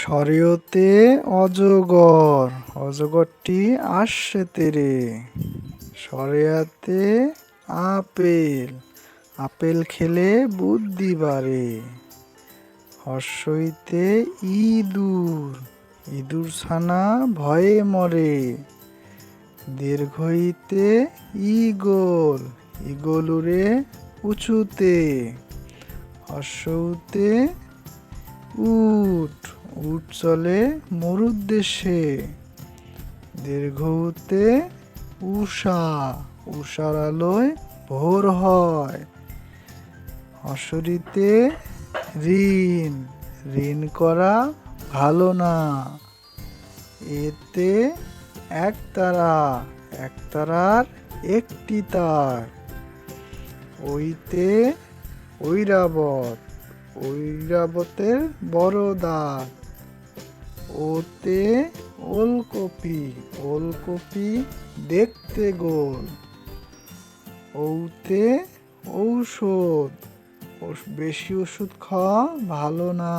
শরীয়তে অজগর, অজগরটি আসছে তেরে। শরিয়াতে আপেল আপেল খেলে বুদ্ধি বাড়ে। হর্ষইতে ইঁদুর ইঁদুর ছানা ভয়ে মরে। দীর্ঘইতে ইগল ইগল উড়ে উঁচুতে। হর্ষউতে উট উট চলে মরুর দেশে দীর্ঘউতে উষা উষার আলোয় ভোর হয়। অসরিতে ঋণ ঋণ করা ভালো না। এতে এক তারা, এক তারার একটি তার। ওইতে ঐরাবত ঐরাবতের বড় দাঁত ওতে ওলকপি ওলকপি দেখতে গোল। ওতে ঔষধ বেশি ওষুধ খাওয়া ভালো না।